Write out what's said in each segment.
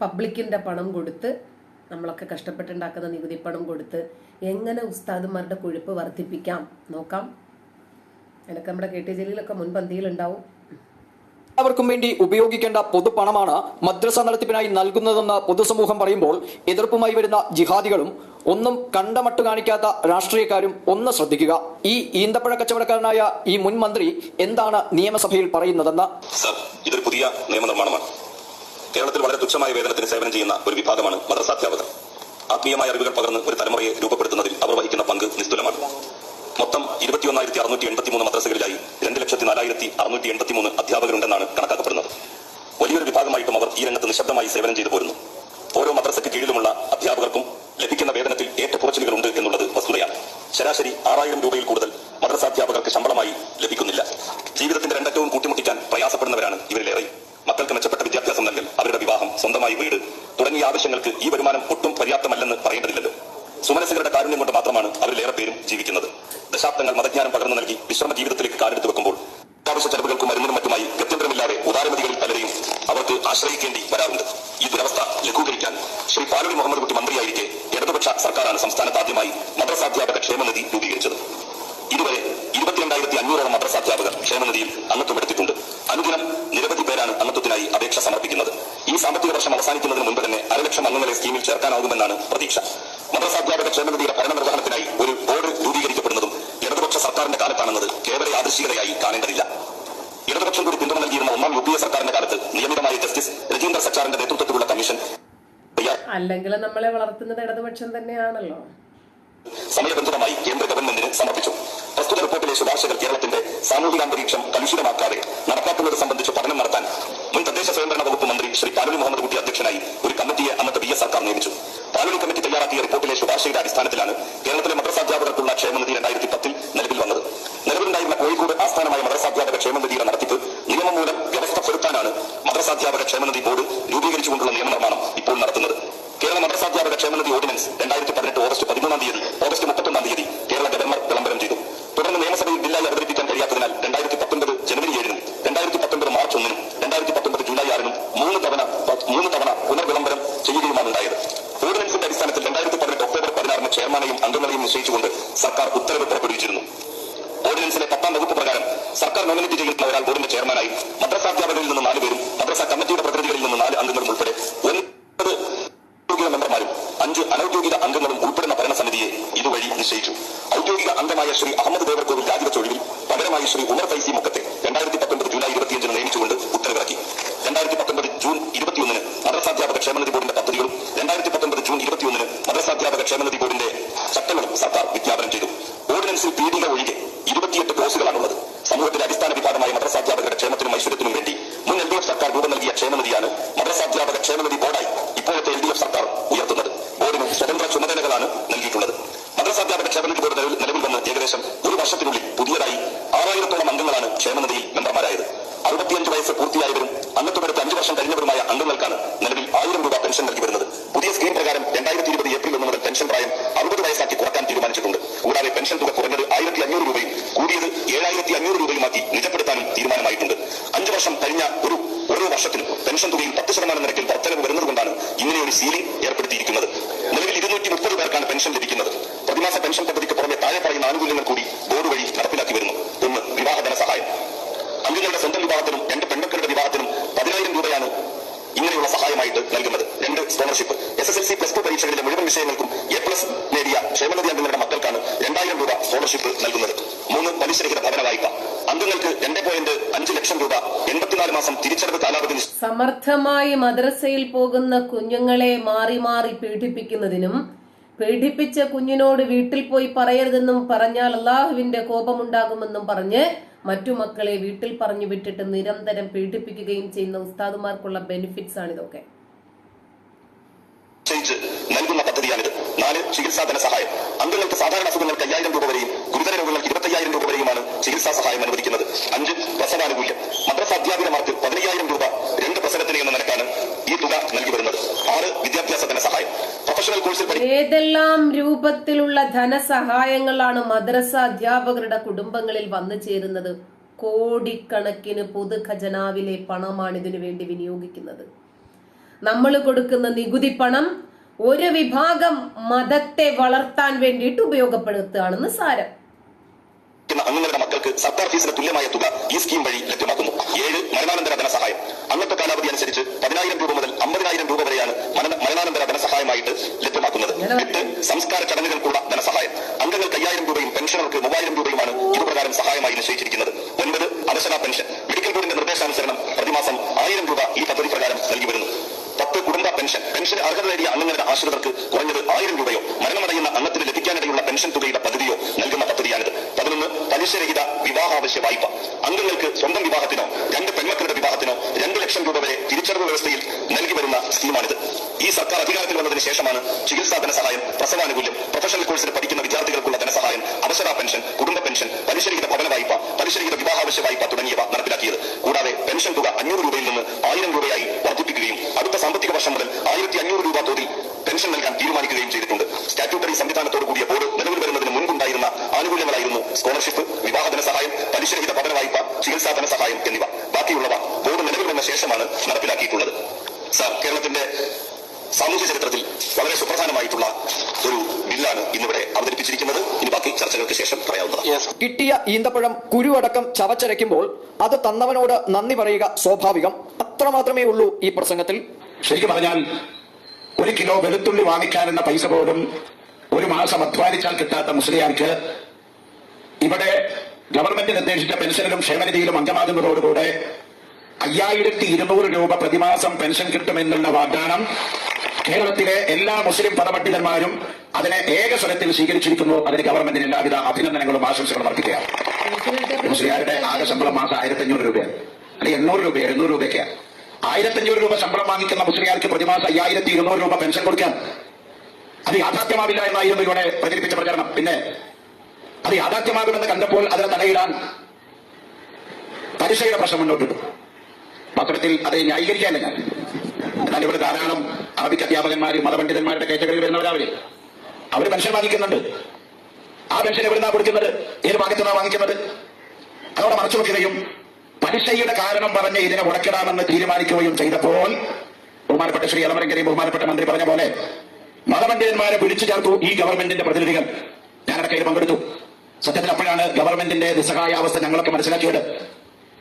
പബ്ലിക്കിന്റെ പണം കൊടുത്ത് നമ്മളൊക്കെ കഷ്ടപ്പെട്ടുണ്ടാക്കുന്ന നികുതി പണം കൊടുത്ത് എങ്ങനെ ഉസ്താദുമാരുടെ കൊഴുപ്പ് വർദ്ധിപ്പിക്കാം? നോക്കാം. അതിനൊക്കെ നമ്മുടെ കെ ടി ജലീലൊക്കെ മുൻപന്തിയിലുണ്ടാവും. എല്ലാവർക്കും വേണ്ടി ഉപയോഗിക്കേണ്ട പൊതുപണമാണ് മദ്രസ നടത്തിപ്പിനായി നൽകുന്നതെന്ന് പൊതുസമൂഹം പറയുമ്പോൾ എതിർപ്പുമായി വരുന്ന ജിഹാദികളും ഒന്നും കണ്ടമട്ട് കാണിക്കാത്ത രാഷ്ട്രീയക്കാരും ഒന്ന് ശ്രദ്ധിക്കുക. ഈ ഈന്തപ്പഴ കച്ചവടക്കാരനായ ഈ മുൻ മന്ത്രി എന്താണ് നിയമസഭയിൽ പറയുന്നതെന്ന്? സർ ഇതൊരു പുതിയ നിയമനിർമ്മാണമാണ്. കേരളത്തിൽ വളരെ തുച്ഛമായ വേതനത്തിന് സേവനം ചെയ്യുന്ന ഒരു വിഭാഗമാണ് മദ്രസാധ്യാപകർ ആത്മീയമായ അറിവുകൾ പകർന്ന് ഒരു തലമുറയെ രൂപപ്പെടുത്തുന്നതിൽ അവർ വഹിക്കുന്ന പങ്ക് നിസ്തുലമാണ്. മൊത്തം ഇരുപത്തിയൊന്നായിരത്തി അറുന്നൂറ്റി എൺപത്തി മൂന്ന് മദ്രസകളിലായി രണ്ട് ലക്ഷത്തി നാലായിരത്തി അറുന്നൂറ്റി എൺപത്തി മൂന്ന് അധ്യാപകരുണ്ടെന്നാണ് കണക്കാക്കപ്പെടുന്നത്. വലിയൊരു വിഭാഗമായിട്ടും അവർ ഈ രംഗത്ത് നിശബ്ദമായി സേവനം ചെയ്തു പോരുന്നു. ഓരോ മദ്രസയ്ക്ക് കീഴിലുമുള്ള അധ്യാപകർക്കും ലഭിക്കുന്ന വേതനത്തിൽ ഏറ്റക്കുറച്ചിലുകളുണ്ട് എന്നുള്ളത് വസ്തുതയാണ്. ശരാശരി ആറായിരം രൂപയിൽ കൂടുതൽ മദ്രസാധ്യാപകർക്ക് ശമ്പളമായി ലഭിക്കുന്നില്ല. ആവശ്യങ്ങൾക്ക് ഈ വരുമാനം ഒട്ടും പര്യാപ്തമല്ലെന്ന് പറയേണ്ടതില്ലല്ലോ. സുമനസുകളുടെ കാരുണ്യം കൊണ്ട് മാത്രമാണ് അവരിലേറെ പേരും ജീവിക്കുന്നത്. ദശാബ്ദങ്ങൾ മതജ്ഞാനം പകർന്നു നൽകി വിശ്രമ ജീവിതത്തിലേക്ക് കാലെടുത്ത് വെക്കുമ്പോൾ അത്യാവശ്യ ചെലവുകൾക്കും മരുന്നിനും മറ്റുമായി ഗത്യന്തരമില്ലാതെ ഉദാരമതികളിൽ പലരെയും അവർക്ക് ആശ്രയിക്കേണ്ടി വരാറുണ്ട്. ഈ ദുരവസ്ഥ ലഘൂകരിക്കാൻ ശ്രീ പാലൂരി മുഹമ്മദ് കുട്ടി മന്ത്രിയായിരിക്കെ ഇടതുപക്ഷ സർക്കാരാണ് സംസ്ഥാനത്ത് ആദ്യമായി മദ്രസാധ്യാപക ക്ഷേമനിധി രൂപീകരിച്ചത്. ഇതുവരെ ഇരുപത്തിരണ്ടായിരത്തി അഞ്ഞൂറോളം മദ്രസാധ്യാപകർ ക്ഷേമനിധിയിൽ അംഗത്വമെടുത്തിട്ടുണ്ട്. അനുദിനം നിരവധി പേരാണ് അംഗത്വത്തിനായി അപേക്ഷ സമർപ്പിക്കുന്നത്. ഈ സാമ്പത്തിക വർഷം അവസാനിക്കുന്നതിന് മുൻപ് തന്നെ അരലക്ഷം അംഗങ്ങളെ സ്കീമിൽ ചേർക്കാനാകുമെന്നാണ് പ്രതീക്ഷ. മദ്രസാധ്യാപക ക്ഷേമനിധിയുടെ ഭരണനിർവഹണത്തിനായി ഒരു ബോർഡ് രൂപീകരിക്കപ്പെടുന്നതും ഇടതുപക്ഷ സർക്കാരിന്റെ കാലത്താണെന്നത് കേവല യാദൃശികതയായി കാണേണ്ടതില്ല. ഇടതുപക്ഷം കൂടി പിന്തുണ നൽകിയിരുന്ന ഒന്നാം യു പി എ സർക്കാരിന്റെ കാലത്ത് നിയമിതമായ ജസ്റ്റിസ് രജീന്ദ്ര സച്ചാറിന്റെ നേതൃത്വത്തിലുള്ള കമ്മീഷൻ അല്ലെങ്കിൽ നമ്മളെ വളർത്തുന്നത് ഇടതുപക്ഷം തന്നെയാണല്ലോ. സമയബന്ധിതമായി കേന്ദ്ര ഗവൺമെന്റിന് സമർപ്പിച്ചു. പ്രസ്തുത റിപ്പോർട്ടിലെ ശുപാർശകൾ കേരളത്തിന്റെ സാമൂഹികാന്തരീക്ഷം കലുഷിതമാക്കാതെ നടപ്പാക്കുന്നത് സംബന്ധിച്ച് പഠനം നടത്താൻ മുൻ തദ്ദേശ സ്വയംഭരണ വകുപ്പ് മന്ത്രി ശ്രീ പാലൂരി മുഹമ്മദ് കുട്ടി അധ്യക്ഷനായി ഒരു കമ്മിറ്റിയെ അന്നത്തെ ബി എസ് സർക്കാർ നിയമിച്ചു. പാലൂരി കമ്മിറ്റി തയ്യാറാക്കിയ റിപ്പോർട്ടിലെ ശുപാർശയുടെ അടിസ്ഥാനത്തിലാണ് കേരളത്തിലെ മദ്രസാധ്യാപകർക്കുള്ള ക്ഷേമനിധി രണ്ടായിരത്തി പത്തിൽ നിലവിൽ വന്നത്. നിലവിലുണ്ടായിരുന്ന കോഴിക്കോട് ആസ്ഥാനമായ മദ്രസാധ്യാപക ക്ഷേമനിധിയുടെ നടത്തിപ്പ് നിയമം മൂലം വ്യവസ്ഥ പെടുത്താനാണ് മദ്രസാധ്യാപക ക്ഷേമനിധി ബോർഡ് രൂപീകരിച്ചുകൊണ്ടുള്ള നിയമനിർമ്മാണം ഇപ്പോൾ നടത്തുന്നത്. കേരള മദ്രസാധ്യാപക ക്ഷേമനിധി ഓർഡിനൻസ് രണ്ടായിരത്തി പതിനെട്ട് ഓഗസ്റ്റ് പതിമൂന്നാം തീയതി ഓഗസ്റ്റ് മുപ്പത്തൊന്നാം തീയതി la verdadera ചട്ടങ്ങളും സർക്കാർ വിജ്ഞാപനം ചെയ്തു. ഓർഡിനൻസിൽ പീഡിക ഒഴികെ ഇരുപത്തിയെട്ട് ക്ലോസുകളാണുള്ളത് സമൂഹത്തിന്റെ അടിസ്ഥാന വിഭാഗമായ മദ്രസാധ്യാപകരുടെ ക്ഷേമത്തിനും ഐശ്വര്യത്തിനും വേണ്ടി മുൻ എൽ ഡി എഫ് സർക്കാർ രൂപം നൽകിയ ക്ഷേമനിധിയാണ് മദ്രസാധ്യാപക ക്ഷേമനിധി ബോർഡായി ഇപ്പോഴത്തെ എൽ ഡി എഫ് സർക്കാർ ഉയർത്തുന്നത്. ബോർഡിന് സ്വതന്ത്ര ചുമതലകളാണ് നൽകിയിട്ടുള്ളത്. മദ്രസാധ്യാപക ക്ഷേമനിധി ബോർഡ് നിലവിൽ വന്ന് ഏകദേശം ഒരു വർഷത്തിനുള്ളിൽ പുതിയതായി ആറായിരത്തോളം അംഗങ്ങളാണ് ക്ഷേമനിധിയിൽ മെമ്പർമാരായത് അറുപത്തിയഞ്ച് വയസ്സ് പൂർത്തിയായവരും അന്നത്തോടടുത്ത് അഞ്ച് വർഷം കഴിഞ്ഞവരുമായ അംഗങ്ങൾക്കാണ് നിലവിൽ ആയിരം രൂപ പെൻഷൻ നൽകി വരുന്നത് പുതിയ സ്കീം പ്രകാരം രണ്ടായിരത്തി ഇരുപത് ഏപ്രിൽ ഒന്ന് മുതൽ പെൻഷൻ പ്രായം അറുപത് വയസ്സാക്കി കുറയ്ക്കാൻ തീരുമാനിച്ചിട്ടുണ്ട് കൂടാതെ പെൻഷൻ തുക കുറഞ്ഞത് ആയിരത്തി അഞ്ഞൂറ് രൂപയും കൂടിയത് ഏഴായിരത്തി അഞ്ഞൂറ് രൂപയുമാക്കി നിജപ്പെടുത്താനും തീരുമാനമായിട്ടുണ്ട്. അഞ്ചു വർഷം കഴിഞ്ഞ ഒരു ഓരോ വർഷത്തിലും പെൻഷൻ തുകയിൽ പത്ത് ശതമാനം നിരക്കിൽ വർധനവ് വരുന്നതുകൊണ്ടാണ് ഇങ്ങനെ ഒരു സീലിംഗ് ഏർപ്പെടുത്തിയിരിക്കുന്നത്. നിലവിൽ ഇരുന്നൂറ്റി മുപ്പത് പേർക്കാണ് പെൻഷൻ ലഭിക്കുന്നത്. പ്രതിമാസ പെൻഷൻ പദ്ധതിക്ക് പുറമെ താഴെ പറയുന്ന ആനുകൂല്യങ്ങൾ കൂടി ബോർഡ് വഴി നടപ്പിലാക്കി വരുന്നു. ഒന്ന് വിവാഹധന സഹായം. അംഗങ്ങളുടെ സ്വന്തം വിവാഹത്തിനും രണ്ട് പെൺമക്കളുടെ വിവാഹത്തിനും പതിനായിരം രൂപയാണ് ഇങ്ങനെയുള്ള സഹായമായിട്ട് നൽകുന്നത്. രണ്ട് scholarship S S L C plus two പരീക്ഷകളിലെ മുഴുവൻ വിഷയങ്ങൾക്കും എ പ്ലസ് നേടിയ ക്ഷേമനിധി അംഗങ്ങളുടെ മക്കൾക്കാണ് രണ്ടായിരം രൂപ സ്കോളർഷിപ്പ് നൽകുന്നത്. മൂന്ന് പലിശരഹിത ഭവന വായ്പ. അംഗങ്ങൾക്ക് രണ്ട് പോയിന്റ് അഞ്ച് ലക്ഷം രൂപ എൺപത്തിനാല് മാസം തിരിച്ചടവ് കാലാവധി സമർത്ഥമായി മദ്രസയിൽ പോകുന്ന കുഞ്ഞുങ്ങളെ മാറി മാറി പീഡിപ്പിക്കുന്നതിനും പീഡിപ്പിച്ച കുഞ്ഞിനോട് വീട്ടിൽ പോയി പറയരുതെന്നും പറഞ്ഞാൽ അള്ളാഹുവിന്റെ കോപമുണ്ടാകുമെന്നും പറഞ്ഞ് മറ്റു മക്കളെ വീട്ടിൽ പറഞ്ഞു വിട്ടിട്ട് നിരന്തരം പീഡിപ്പിക്കുകയും ചെയ്യുന്ന ഉസ്താദുമാർക്കുള്ള ബെനിഫിറ്റ്സ് ആണ് ഇതൊക്കെ നൽകുന്ന നാല് ചികിത്സാ ധനസഹായം അംഗങ്ങൾക്ക് സാധാരണ അസുഖങ്ങൾക്ക് അയ്യായിരം രൂപ വരെയും ഗുരുതര രോഗങ്ങൾക്ക് ഇരുപത്തയ്യായിരം രൂപ വരെയുമാണ് ചികിത്സാ സഹായം അനുവദിക്കുന്നത്. അഞ്ച് പ്രസവാനുകൂല്യം. മദ്രസ അധ്യാപകമാർക്ക് പതിനയ്യായിരം രൂപ രണ്ട് പ്രസവത്തിന് എന്ന നിരക്കാണ് ഈ തുക നൽകി വരുന്നത്. ആറ് വിദ്യാഭ്യാസ ധനസഹായം പ്രൊഫഷണൽ കോഴ്സിൽ ഏതെല്ലാം രൂപത്തിലുള്ള ധനസഹായങ്ങളാണ് മദ്രസ അധ്യാപകരുടെ കുടുംബങ്ങളിൽ വന്നു ചേരുന്നത്? കോടിക്കണക്കിന് പൊതുഖജനാവിലെ പണമാണ് ഇതിനു വേണ്ടി വിനിയോഗിക്കുന്നത്. നമ്മൾ കൊടുക്കുന്ന നികുതി പണം ഒരു വിഭാഗം മതത്തെ വളർത്താൻ വേണ്ടിയിട്ട് ഉപയോഗപ്പെടുത്തുകയാണെന്ന് സാരം. അംഗങ്ങളുടെ മക്കൾക്ക് സർക്കാർ ഫീസിന് തുല്യമായ തുക ഈ സ്കീം വഴി ലഭ്യമാക്കുന്നു. ഏഴ് മരണാനന്തര ധനസഹായം. അന്നത്തെ കാലാവധി അനുസരിച്ച് പതിനായിരം രൂപ മുതൽ അമ്പതിനായിരം രൂപ വരെയാണ് മരണ- മരണാനന്തര ധനസഹായമായിട്ട് ലഭ്യമാക്കുന്നത്. എട്ട് സംസ്കാര ചടങ്ങുകൾക്കുള്ള ധനസഹായം. അംഗങ്ങൾക്ക് അയ്യായിരം രൂപയും പെൻഷനർക്ക് മൂവായിരം രൂപയുമാണ് ഇതുപ്രകാരം സഹായമായി നിശ്ചയിച്ചിരിക്കുന്നത്. ഒൻപത് അവശന പെൻഷൻ. മെഡിക്കൽ ബോർഡിന്റെ നിർദ്ദേശാനുസരണം പ്രതിമാസം ആയിരം രൂപ ഈ പദ്ധതി പ്രകാരം നൽകി വരുന്നു. പത്ത് കുടുംബ പെൻഷൻ. പെൻഷൻ അർഹത നേടിയ അംഗങ്ങളുടെ ആശ്രിതർക്ക് കുറഞ്ഞത് ആയിരം രൂപയോ മരണമടയുന്ന അംഗത്തിന് ലഭിക്കാനിടയുള്ള പെൻഷൻ തുകയുടെ പദ്ധതിയോ നൽകുന്ന പദ്ധതിയാണിത്. പതിനൊന്ന് പലിശരഹിത വിവാഹാവശ്യ വായ്പ. അംഗങ്ങൾക്ക് സ്വന്തം വിവാഹത്തിനോ രണ്ട് പെൺമക്കളുടെ വിവാഹത്തിനോ രണ്ട് ലക്ഷം രൂപ വരെ തിരിച്ചറിവ് വ്യവസ്ഥയിൽ നൽകി വരുന്ന സ്കീമാണിത്. ഈ സർക്കാർ അധികാരത്തിൽ വന്നതിന് ശേഷമാണ് ചികിത്സാ ധനസഹായം പ്രസവാനുകൂല്യം പ്രൊഫഷണൽ കോഴ്സിൽ പഠിക്കുന്ന വിദ്യാർത്ഥികൾക്കുള്ള ധനസഹായം അവസര പെൻഷൻ കുടുംബ പെൻഷൻ പലിശരഹിത ഭവന വായ്പ പലിശരഹിത വിവാഹാവശ്യ വായ്പ തുടങ്ങിയവ നടപ്പിലാക്കിയത്. കൂടാതെ പെൻഷൻ തുക അഞ്ഞൂറ് രൂപയിൽ നിന്ന് ആയിരം രൂപയായി വർദ്ധിപ്പിക്കുകയും അടുത്ത സാമ്പത്തിക വർഷം മുതൽ ആയിരത്തി അഞ്ഞൂറ് രൂപ തോതിൽ പെൻഷൻ നൽകാൻ തീരുമാനിക്കുകയും ചെയ്തിട്ടുണ്ട്. സ്റ്റാറ്റ്യൂട്ടറി സംവിധാനത്തോട് കൂടിയ ബോർഡ് നിലവിൽ വരുന്നതിന് മുൻപുണ്ടായിരുന്ന ആനുകൂല്യങ്ങളായിരുന്നു സ്കോളർഷിപ്പ് വിവാഹ ധനസഹായം പലിശരഹിത പഠന വായ്പ ചികിത്സാ സഹായം എന്നിവ. ബാക്കിയുള്ളവ ബോർഡ് നിലവിൽ വന്ന ശേഷമാണ് നടപ്പിലാക്കിയിട്ടുള്ളത്. സാർ കേരളത്തിന്റെ സാമൂഹ്യ ചരിത്രത്തിൽ വളരെ സുപ്രധാനമായിട്ടുള്ള ഒരു ബില്ലാണ് ഇന്നിവിടെ അവതരിപ്പിച്ചിരിക്കുന്നത്. ഇനി ബാക്കി ചർച്ചകൾക്ക് ശേഷം പറയാവുന്നതാണ്. കിട്ടിയ ഈന്തപ്പഴം കുരുവടക്കം ചവച്ചരയ്ക്കുമ്പോൾ അത് തന്നവനോട് നന്ദി പറയുക സ്വാഭാവികം. അത്രമാത്രമേ ഉള്ളൂ ഈ പ്രസംഗത്തിൽ. ശരിക്കും പറഞ്ഞാൽ ഒരു കിലോ വെളുത്തുള്ളി വാങ്ങിക്കാനെന്ന പൈസ പോലും ഒരു മാസം അധ്വാനിച്ചാൽ കിട്ടാത്ത മുസ്ലിയാർക്ക് ഇവിടെ ഗവൺമെന്റ് നിർദ്ദേശിച്ച പെൻഷനിലും ക്ഷേമനിധിയിലും അംഗമാകുന്നതോടുകൂടെ അയ്യായിരത്തി ഇരുന്നൂറ് രൂപ പ്രതിമാസം പെൻഷൻ കിട്ടുമെന്നുള്ള വാഗ്ദാനം കേരളത്തിലെ എല്ലാ മുസ്ലിം പദപണ്ഡിതന്മാരും അതിനെ ഏകസ്വരത്തിൽ സ്വീകരിച്ചിരിക്കുന്നു. അതിന് ഗവൺമെന്റിന് എല്ലാവിധ അഭിനന്ദനങ്ങളും ആശംസകളും അർപ്പിക്കുകയാണ്. മുസ്ലിയാരുടെ ആകെ ശമ്പളം മാസം ആയിരത്തി അഞ്ഞൂറ് രൂപയാണ്. അല്ലെങ്കിൽ എണ്ണൂറ് രൂപ എഴുന്നൂറ് രൂപയൊക്കെയാണ് ആയിരത്തി അഞ്ഞൂറ് രൂപ ശമ്പളം വാങ്ങിക്കുന്ന മുസ്ലിയാർക്ക് പ്രതിമാസം അയ്യായിരത്തി ഇരുന്നൂറ് രൂപ പെൻഷൻ കൊടുക്കാൻ അത് യാഥാർത്ഥ്യമാവില്ല എന്നായിരുന്നു ഇവിടെ പ്രചരിപ്പിച്ച പ്രചരണം. പിന്നെ അത് യാഥാർത്ഥ്യമാകുമെന്ന് കണ്ടപ്പോൾ അതിനെ തടയിടാൻ പലിശയുടെ പ്രശ്നം മുന്നോട്ടിട്ടു പത്രത്തിൽ അത് ന്യായീകരിക്കാനില്ല ഞാൻ. എന്നാൽ ഇവിടെ ധാരാളം അറബിക് അധ്യാപകന്മാരും മതപണ്ഡിതന്മാരുടെ കേറ്റഗറിയിൽ വരുന്നവരാവരെ അവർ പെൻഷൻ വാങ്ങിക്കുന്നുണ്ട്. ആ പെൻഷൻ എവിടുന്നാ കൊടുക്കുന്നത്? ഏത് ഭാഗത്തുനിന്നാണ് വാങ്ങിക്കുന്നത്? അതോടെ മറച്ചു വെക്കുകയും പലിശയുടെ കാരണം പറഞ്ഞ് ഇതിനെ ഉടക്കിടാമെന്ന് തീരുമാനിക്കുകയും ചെയ്തപ്പോൾ ബഹുമാനപ്പെട്ട ശ്രീ അലമരങ്കരി ബഹുമാനപ്പെട്ട മന്ത്രി പറഞ്ഞ പോലെ മതപണ്ഡിതന്മാരെ വിളിച്ചു ചേർത്തു ഈ ഗവൺമെന്റിന്റെ പ്രതിനിധികൾ. ഞാനടക്കെ കയ്യിൽ പങ്കെടുത്തു. സത്യത്തിൽ അപ്പോഴാണ് ഗവൺമെന്റിന്റെ നിസ്സഹായാവസ്ഥ ഞങ്ങളൊക്കെ മനസ്സിലാക്കിയത്.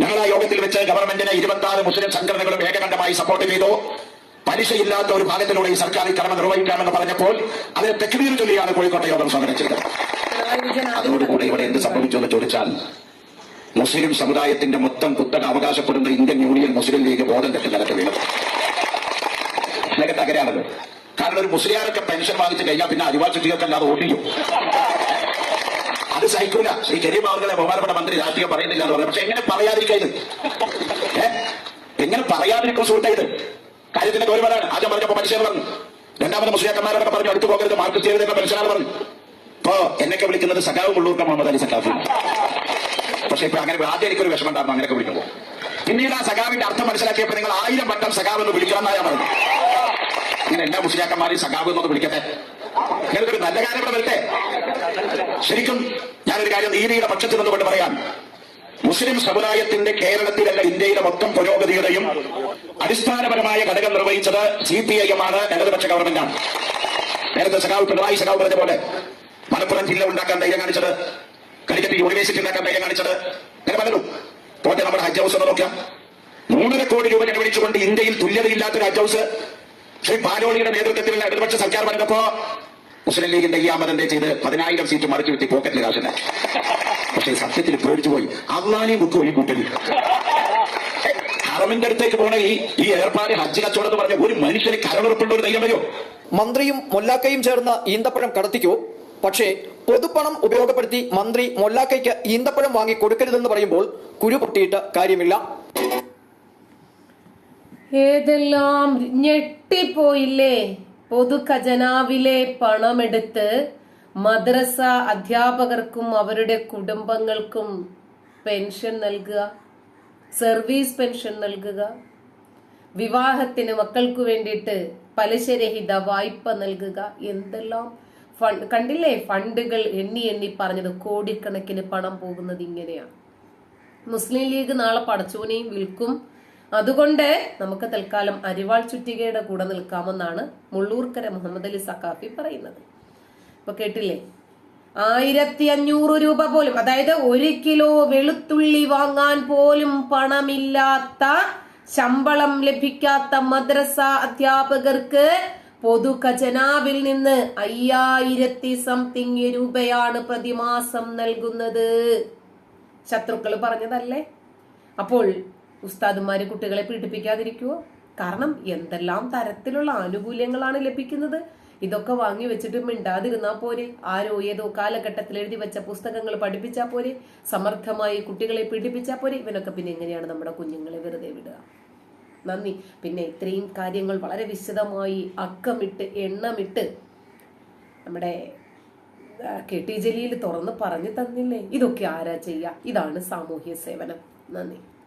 ഞങ്ങൾ ആ യോഗത്തിൽ വെച്ച് ഗവൺമെന്റിനെ ഇരുപത്തി മുസ്ലിം സംഘടനകളും ഏകകണ്ഠമായി സപ്പോർട്ട് ചെയ്തു. പലിശയില്ലാത്ത ഒരു ഭാഗത്തിലൂടെ ഈ സർക്കാർ ഈ കടമ നിർവഹിക്കാമെന്ന് പറഞ്ഞപ്പോൾ അതിനെ തെക്കുതീർ ചൊല്ലിയാണ് കോഴിക്കോട്ടെ യോഗം സംഘടിച്ചത്. അതോടുകൂടി ഇവിടെ എന്ത് സംഭവിച്ചു എന്ന് ചോദിച്ചാൽ മുസ്ലിം സമുദായത്തിന്റെ മൊത്തം കുത്തക അവകാശപ്പെടുന്ന ഇന്ത്യൻ യൂണിയൻ മുസ്ലിം ലീഗ് ബോധം തെറ്റ് നിലയ്ക്ക് വീണത് തകരാണത് കാരണം ഒരു മുസ്ലിയാരൊക്കെ പെൻഷൻ വാങ്ങിച്ചു കഴിഞ്ഞാൽ പിന്നെ അരിവാൾ ചുറ്റികൾക്കല്ലാതെ ഓടിക്കും. അത് സഹിക്കൂല. ശ്രീ കരീം അവർകളെ ബഹുമാനപ്പെട്ട മന്ത്രി രാഷ്ട്രീയം പറയുന്നില്ല എന്ന് പറഞ്ഞു. പക്ഷെ എങ്ങനെ പറയാതിരിക്കുന്നത് എങ്ങനെ പറയാതിരിക്കും ഇത്? കാര്യത്തിന്റെ ഗൗരവനാണ് ആദ്യം പറഞ്ഞപ്പോ മനുഷ്യർ പറഞ്ഞു. രണ്ടാമത് മുസ്ലിയാക്കന്മാരോടൊക്കെ പറഞ്ഞു അടുത്തു പോകരുത് മാർക്ക് ചെയ്തതൊക്കെ മനുഷ്യനാണ് പറഞ്ഞു. ഇപ്പോ എന്നൊക്കെ വിളിക്കുന്നത് സഖാവ് മുള്ളൂർക്ക മുഹമ്മദ് അലി സഖാഫ് പക്ഷെ ഇപ്പൊ അങ്ങനെ ആദ്യം എനിക്കൊരു വിഷമം ഉണ്ടായിരുന്നു അങ്ങനെയൊക്കെ വിളിക്കുമ്പോൾ പിന്നീട് ആ സഖാവിന്റെ അർത്ഥം മനസ്സിലാക്കിയപ്പോൾ നിങ്ങൾ ആയിരം വട്ടം സഖാവ് എന്ന് വിളിക്കണമെന്നായ പറഞ്ഞു ഇങ്ങനെ എല്ലാ മുസ്ലിയാക്കന്മാരെയും സഖാവ് എന്നൊന്ന് വിളിക്കട്ടെ? നിങ്ങൾക്കൊരു നല്ല കാര്യം ഇവിടെ വരട്ടെ? ശരിക്കും ഞാനൊരു കാര്യം നീതിയുടെ പക്ഷത്തിൽ നിന്നുകൊണ്ട് പറയാം. മുസ്ലിം സമുദായത്തിന്റെ കേരളത്തിലല്ല ഇന്ത്യയിലെ മൊത്തം പുരോഗതിയുടെയും അടിസ്ഥാനപരമായ ഘടകം നിർവഹിച്ചത് സി പി ഐ എം ആണ് ഇടതുപക്ഷ ഗവൺമെന്റാണ്. നേരത്തെ സഖാവ് പിണറായി സഖാവ് പറഞ്ഞ പോലെ മലപ്പുറം ജില്ല ഉണ്ടാക്കാൻ ധൈര്യം കാണിച്ചത് കാലിക്കറ്റ് യൂണിവേഴ്സിറ്റി ഉണ്ടാക്കാൻ കാണിച്ചത്. അങ്ങനെ പറഞ്ഞു പോട്ടെ നമ്മുടെ ഹജ്ജ് ഹൗസ് നോക്കാം. മൂന്നര കോടി രൂപ ചെലവഴിച്ചുകൊണ്ട് ഇന്ത്യയിൽ തുല്യതയില്ലാത്തൊരു ഹജ്ജ് ഹൗസ്. ശ്രീ പാലോളിയുടെ നേതൃത്വത്തിലുള്ള ഇടതുപക്ഷ സർക്കാർ പറഞ്ഞപ്പോ മുസ്ലിം ലീഗിന്റെ ഈ ആമതന്റെ ചെയ്ത് പതിനായിരം സീറ്റ് മറിച്ചു വിട്ടി പോക്കറ്റിൽ കാശുണ്ട്. പക്ഷേ സത്യത്തിൽ പേടിച്ചു പോയി. അള്ളാനെ ബുക്ക് ഒഴി കൂട്ടി ഹറമിന്റെ അടുത്തേക്ക് പോണ ഈ ഏർപ്പാട് ഹജ്ജ് കച്ചവടം എന്ന് പറഞ്ഞ ഒരു മനുഷ്യന് കരളുറപ്പുള്ള ഒരു ദൈവമയോ മന്ത്രിയും മൊല്ലാക്കയും ചേർന്ന് ഈന്തപ്പഴം കടത്തിക്കോ? പക്ഷേ പൊതുപ്പണം ഉപയോഗപ്പെടുത്തി മന്ത്രി മൊല്ലാക്കൈക്ക് ഈന്തപ്പഴം വാങ്ങി കൊടുക്കരുതെന്ന് പറയുമ്പോൾ കുരു പൊട്ടിയിട്ട് കാര്യമില്ല. ഏതെല്ലാം ഞെട്ടിപ്പോയില്ലേ? പൊതു ഖജനാവിലെ പണമെടുത്ത് മദ്രസ അധ്യാപകർക്കും അവരുടെ കുടുംബങ്ങൾക്കും പെൻഷൻ നൽകുക സർവീസ് പെൻഷൻ നൽകുക വിവാഹത്തിന് മക്കൾക്ക് വേണ്ടിയിട്ട് പലിശരഹിത വായ്പ നൽകുക എന്തെല്ലാം ഫണ്ട് കണ്ടില്ലേ? ഫണ്ടുകൾ എണ്ണി എണ്ണി പറഞ്ഞത് കോടിക്കണക്കിന് പണം പോകുന്നത് ഇങ്ങനെയാണ്. മുസ്ലിം ലീഗ് നാളെ പടച്ചോനെയും വിൽക്കും. അതുകൊണ്ട് നമുക്ക് തൽക്കാലം അരിവാൾ ചുറ്റികയുടെ കൂടെ നിൽക്കാമെന്നാണ് മുള്ളൂർക്കര മുഹമ്മദ് അലി സക്കാഫി പറയുന്നത്. ഇപ്പൊ കേട്ടില്ലേ? ആയിരത്തി അഞ്ഞൂറ് രൂപ പോലും അതായത് ഒരു കിലോ വെളുത്തുള്ളി വാങ്ങാൻ പോലും പണമില്ലാത്ത ശമ്പളം ലഭിക്കാത്ത മദ്രസ അധ്യാപകർക്ക് പൊതു ഖജനാവിൽ നിന്ന് അയ്യായിരത്തി സംതിങ് രൂപയാണ് പ്രതിമാസം നൽകുന്നത്. ശത്രുക്കൾ പറഞ്ഞതല്ലേ? അപ്പോൾ ഉസ്താദുമാര് കുട്ടികളെ പീഡിപ്പിക്കാതിരിക്കുവോ? കാരണം എന്തെല്ലാം തരത്തിലുള്ള ആനുകൂല്യങ്ങളാണ് ലഭിക്കുന്നത്? ഇതൊക്കെ വാങ്ങി വെച്ചിട്ട് മിണ്ടാതിരുന്നാ പോരെ. ആരോ ഏതോ കാലഘട്ടത്തിൽ എഴുതി വെച്ച പുസ്തകങ്ങൾ പഠിപ്പിച്ചാ പോരെ. സമർത്ഥമായി കുട്ടികളെ പീഡിപ്പിച്ചാ പോരെ. ഇവനൊക്കെ പിന്നെ എങ്ങനെയാണ് നമ്മുടെ കുഞ്ഞുങ്ങളെ വെറുതെ വിടുക? നന്ദി. പിന്നെ ഇത്രയും കാര്യങ്ങൾ വളരെ വിശദമായി അക്കമിട്ട് എണ്ണമിട്ട് നമ്മുടെ കെ ടി ജലീൽ തുറന്ന് പറഞ്ഞു തന്നില്ലേ? ഇതൊക്കെ ആരാ ചെയ്യുക? ഇതാണ് സാമൂഹ്യ സേവനം. നന്ദി.